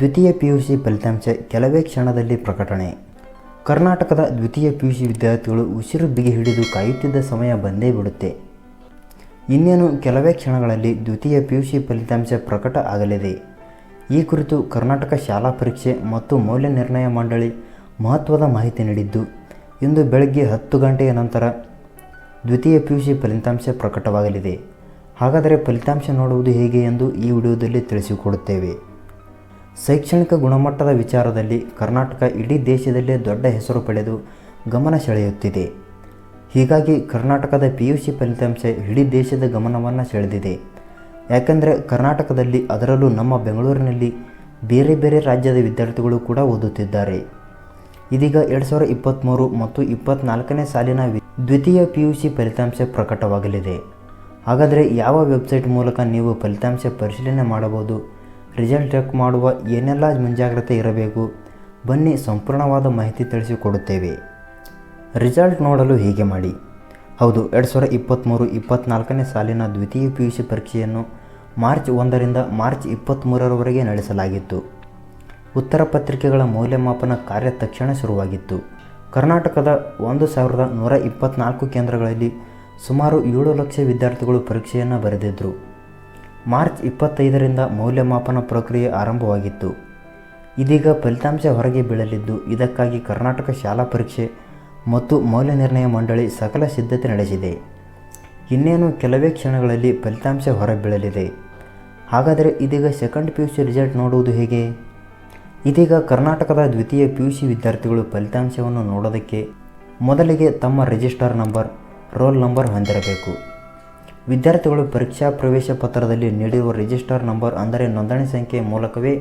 ದ್ವಿತೀಯ P U C ಫಲಿತಾಂಶ ಕೆಲವೇ ಕ್ಷಣದಲ್ಲಿ ಪ್ರಕಟಣೆ. ಕರ್ನಾಟಕದ ದ್ವಿತೀಯ ಪಿ ಯು ಸಿ ವಿದ್ಯಾರ್ಥಿಗಳು ಉಸಿರು ಬಿಗಿ ಹಿಡಿದು ಕಾಯುತ್ತಿದ್ದ ಸಮಯ ಬಂದೇ ಬಿಡುತ್ತೆ. ಇನ್ನೇನು ಕೆಲವೇ ಕ್ಷಣಗಳಲ್ಲಿ ದ್ವಿತೀಯ ಪಿ ಯು ಸಿ ಫಲಿತಾಂಶ ಪ್ರಕಟ ಆಗಲಿದೆ. ಈ ಕುರಿತು ಕರ್ನಾಟಕ ಶಾಲಾ ಪರೀಕ್ಷೆ ಮತ್ತು ಮೌಲ್ಯ ನಿರ್ಣಯ ಮಂಡಳಿ ಮಹತ್ವದ ಮಾಹಿತಿ ನೀಡಿದ್ದು, ಇಂದು ಬೆಳಗ್ಗೆ ಹತ್ತು ಗಂಟೆಯ ನಂತರ ದ್ವಿತೀಯ ಪಿ ಯು ಸಿ ಫಲಿತಾಂಶ ಪ್ರಕಟವಾಗಲಿದೆ. ಹಾಗಾದರೆ ಫಲಿತಾಂಶ ನೋಡುವುದು ಹೇಗೆ ಎಂದು ಈ ವಿಡಿಯೋದಲ್ಲಿ ತಿಳಿಸಿಕೊಡುತ್ತೇವೆ. ಶೈಕ್ಷಣಿಕ ಗುಣಮಟ್ಟದ ವಿಚಾರದಲ್ಲಿ ಕರ್ನಾಟಕ ಇಡೀ ದೇಶದಲ್ಲೇ ದೊಡ್ಡ ಹೆಸರು ಪಡೆದು ಗಮನ ಸೆಳೆಯುತ್ತಿದೆ. ಹೀಗಾಗಿ ಕರ್ನಾಟಕದ ಪಿ ಯು ಸಿ ಫಲಿತಾಂಶ ಇಡೀ ದೇಶದ ಗಮನವನ್ನು ಸೆಳೆದಿದೆ. ಯಾಕೆಂದರೆ ಕರ್ನಾಟಕದಲ್ಲಿ ಅದರಲ್ಲೂ ನಮ್ಮ ಬೆಂಗಳೂರಿನಲ್ಲಿ ಬೇರೆ ಬೇರೆ ರಾಜ್ಯದ ವಿದ್ಯಾರ್ಥಿಗಳು ಕೂಡ ಓದುತ್ತಿದ್ದಾರೆ. ಇದೀಗ ಎರಡು ಸಾವಿರದ ಇಪ್ಪತ್ತ್ಮೂರು ಮತ್ತು ಇಪ್ಪತ್ತ್ನಾಲ್ಕನೇ ಸಾಲಿನ ದ್ವಿತೀಯ ಪಿ ಯು ಸಿ ಫಲಿತಾಂಶ ಪ್ರಕಟವಾಗಲಿದೆ. ಹಾಗಾದರೆ ಯಾವ ವೆಬ್ಸೈಟ್ ಮೂಲಕ ನೀವು ಫಲಿತಾಂಶ ಪರಿಶೀಲನೆ ಮಾಡಬಹುದು? ರಿಸಲ್ಟ್ ಚೆಕ್ ಮಾಡುವ ಏನೆಲ್ಲ ಮುಂಜಾಗ್ರತೆ ಇರಬೇಕು? ಬನ್ನಿ ಸಂಪೂರ್ಣವಾದ ಮಾಹಿತಿ ತಿಳಿಸಿಕೊಡುತ್ತೇವೆ. ರಿಸಲ್ಟ್ ನೋಡಲು ಹೀಗೆ ಮಾಡಿ. ಹೌದು, ಎರಡು ಸಾವಿರದ ಇಪ್ಪತ್ತ್ಮೂರು ಇಪ್ಪತ್ತ್ನಾಲ್ಕನೇ ಸಾಲಿನ ದ್ವಿತೀಯ ಪಿ ಯು ಸಿ ಪರೀಕ್ಷೆಯನ್ನು ಮಾರ್ಚ್ ಒಂದರಿಂದ ಮಾರ್ಚ್ ಇಪ್ಪತ್ತ್ಮೂರರವರೆಗೆ ನಡೆಸಲಾಗಿತ್ತು. ಉತ್ತರ ಪತ್ರಿಕೆಗಳ ಮೌಲ್ಯಮಾಪನ ಕಾರ್ಯ ತಕ್ಷಣ ಶುರುವಾಗಿತ್ತು. ಕರ್ನಾಟಕದ ಒಂದು ಸಾವಿರದ ನೂರ ಇಪ್ಪತ್ತ್ನಾಲ್ಕು ಕೇಂದ್ರಗಳಲ್ಲಿ ಸುಮಾರು ಏಳು ಲಕ್ಷ ವಿದ್ಯಾರ್ಥಿಗಳು ಪರೀಕ್ಷೆಯನ್ನು ಬರೆದಿದ್ದರು ಮಾರ್ಚ್ ಇಪ್ಪತ್ತೈದರಿಂದ ಮೌಲ್ಯಮಾಪನ ಪ್ರಕ್ರಿಯೆ ಆರಂಭವಾಗಿತ್ತು. ಇದೀಗ ಫಲಿತಾಂಶ ಹೊರಗೆ ಬೀಳಲಿದ್ದು, ಇದಕ್ಕಾಗಿ ಕರ್ನಾಟಕ ಶಾಲಾ ಪರೀಕ್ಷೆ ಮತ್ತು ಮೌಲ್ಯ ನಿರ್ಣಯ ಮಂಡಳಿ ಸಕಲ ಸಿದ್ಧತೆ ನಡೆಸಿದೆ. ಇನ್ನೇನು ಕೆಲವೇ ಕ್ಷಣಗಳಲ್ಲಿ ಫಲಿತಾಂಶ ಹೊರಬೀಳಲಿದೆ. ಹಾಗಾದರೆ ಇದೀಗ second P U C result ನೋಡುವುದು ಹೇಗೆ? ಇದೀಗ ಕರ್ನಾಟಕದ ದ್ವಿತೀಯ ಪಿ ಯು ಸಿ ವಿದ್ಯಾರ್ಥಿಗಳು ಫಲಿತಾಂಶವನ್ನು ನೋಡೋದಕ್ಕೆ ಮೊದಲಿಗೆ ತಮ್ಮ ರಿಜಿಸ್ಟರ್ ನಂಬರ್ ರೋಲ್ ನಂಬರ್ ಹೊಂದಿರಬೇಕು. ವಿದ್ಯಾರ್ಥಿಗಳು ಪರೀಕ್ಷಾ ಪ್ರವೇಶ ಪತ್ರದಲ್ಲಿ ನೀಡಿರುವ ರಿಜಿಸ್ಟರ್ ನಂಬರ್ ಅಂದರೆ ನೋಂದಣಿ ಸಂಖ್ಯೆ ಮೂಲಕವೇ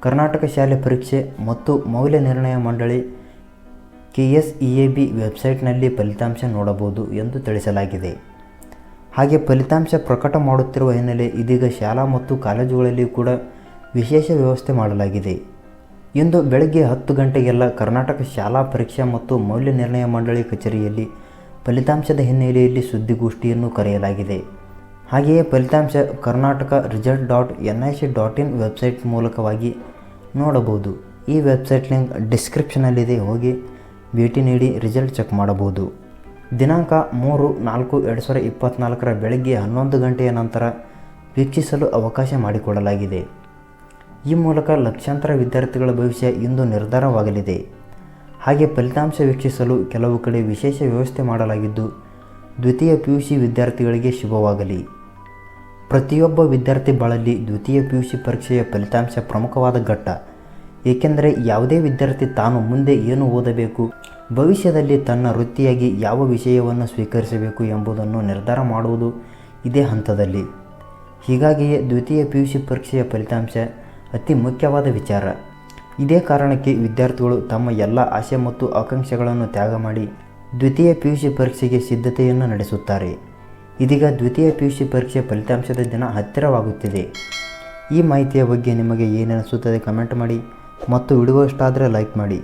ಕರ್ನಾಟಕ ಶಾಲೆ ಪರೀಕ್ಷೆ ಮತ್ತು ಮೌಲ್ಯ ನಿರ್ಣಯ ಮಂಡಳಿ K S E A B ವೆಬ್ಸೈಟ್ನಲ್ಲಿ ಫಲಿತಾಂಶ ನೋಡಬಹುದು ಎಂದು ತಿಳಿಸಲಾಗಿದೆ. ಹಾಗೆ ಫಲಿತಾಂಶ ಪ್ರಕಟ ಮಾಡುತ್ತಿರುವ ಹಿನ್ನೆಲೆ ಇದೀಗ ಶಾಲಾ ಮತ್ತು ಕಾಲೇಜುಗಳಲ್ಲಿ ಕೂಡ ವಿಶೇಷ ವ್ಯವಸ್ಥೆ ಮಾಡಲಾಗಿದೆ. ಇಂದು ಬೆಳಗ್ಗೆ ಹತ್ತು ಗಂಟೆಗೆಲ್ಲ ಕರ್ನಾಟಕ ಶಾಲಾ ಪರೀಕ್ಷಾ ಮತ್ತು ಮೌಲ್ಯ ನಿರ್ಣಯ ಮಂಡಳಿ ಕಚೇರಿಯಲ್ಲಿ ಫಲಿತಾಂಶದ ಹಿನ್ನೆಲೆಯಲ್ಲಿ ಸುದ್ದಿಗೋಷ್ಠಿಯನ್ನು ಕರೆಯಲಾಗಿದೆ. ಹಾಗೆಯೇ ಫಲಿತಾಂಶ Karnataka result dot N I C dot in website ಮೂಲಕವಾಗಿ ನೋಡಬಹುದು. ಈ ವೆಬ್ಸೈಟ್ ಲಿಂಕ್ ಡಿಸ್ಕ್ರಿಪ್ಷನಲ್ಲಿದೆ, ಹೋಗಿ ಭೇಟಿ ನೀಡಿ ರಿಸಲ್ಟ್ ಚೆಕ್ ಮಾಡಬಹುದು. ದಿನಾಂಕ ಮೂರು ನಾಲ್ಕು ಎರಡು ಸಾವಿರದ ಇಪ್ಪತ್ತ್ನಾಲ್ಕರ ಬೆಳಗ್ಗೆ ಹನ್ನೊಂದು ಗಂಟೆಯ ನಂತರ ವೀಕ್ಷಿಸಲು ಅವಕಾಶ ಮಾಡಿಕೊಡಲಾಗಿದೆ. ಈ ಮೂಲಕ ಲಕ್ಷಾಂತರ ವಿದ್ಯಾರ್ಥಿಗಳ ಭವಿಷ್ಯ ಇಂದು ನಿರ್ಧಾರವಾಗಲಿದೆ. ಹಾಗೆ ಫಲಿತಾಂಶ ವೀಕ್ಷಿಸಲು ಕೆಲವು ಕಡೆ ವಿಶೇಷ ವ್ಯವಸ್ಥೆ ಮಾಡಲಾಗಿದ್ದು, ದ್ವಿತೀಯ ಪಿ ಯು ಸಿ ವಿದ್ಯಾರ್ಥಿಗಳಿಗೆ ಶುಭವಾಗಲಿ. ಪ್ರತಿಯೊಬ್ಬ ವಿದ್ಯಾರ್ಥಿ ಬಾಳಲ್ಲಿ ದ್ವಿತೀಯ ಪಿ ಯು ಸಿ ಪರೀಕ್ಷೆಯ ಫಲಿತಾಂಶ ಪ್ರಮುಖವಾದ ಘಟ್ಟ. ಏಕೆಂದರೆ ಯಾವುದೇ ವಿದ್ಯಾರ್ಥಿ ತಾನು ಮುಂದೆ ಏನು ಓದಬೇಕು, ಭವಿಷ್ಯದಲ್ಲಿ ತನ್ನ ವೃತ್ತಿಯಾಗಿ ಯಾವ ವಿಷಯವನ್ನು ಸ್ವೀಕರಿಸಬೇಕು ಎಂಬುದನ್ನು ನಿರ್ಧಾರ ಮಾಡುವುದು ಇದೇ ಹಂತದಲ್ಲಿ. ಹೀಗಾಗಿಯೇ ದ್ವಿತೀಯ ಪಿ ಯು ಸಿ ಪರೀಕ್ಷೆಯ ಫಲಿತಾಂಶ ಅತಿ ಮುಖ್ಯವಾದ ವಿಚಾರ. ಇದೇ ಕಾರಣಕ್ಕೆ ವಿದ್ಯಾರ್ಥಿಗಳು ತಮ್ಮ ಎಲ್ಲ ಆಸೆ ಮತ್ತು ಆಕಾಂಕ್ಷೆಗಳನ್ನು ತ್ಯಾಗ ಮಾಡಿ ದ್ವಿತೀಯ ಪಿ ಯು ಸಿ ಪರೀಕ್ಷೆಗೆ ಸಿದ್ಧತೆಯನ್ನು ನಡೆಸುತ್ತಾರೆ. ಇದೀಗ ದ್ವಿತೀಯ ಪಿ ಯು ಸಿ ಪರೀಕ್ಷೆ ಫಲಿತಾಂಶದ ದಿನ ಹತ್ತಿರವಾಗುತ್ತಿದೆ. ಈ ಮಾಹಿತಿಯ ಬಗ್ಗೆ ನಿಮಗೆ ಏನಿಸುತ್ತದೆ ಕಮೆಂಟ್ ಮಾಡಿ ಮತ್ತು ವಿಡಿಯೋ ಇಷ್ಟ ಲೈಕ್ ಮಾಡಿ.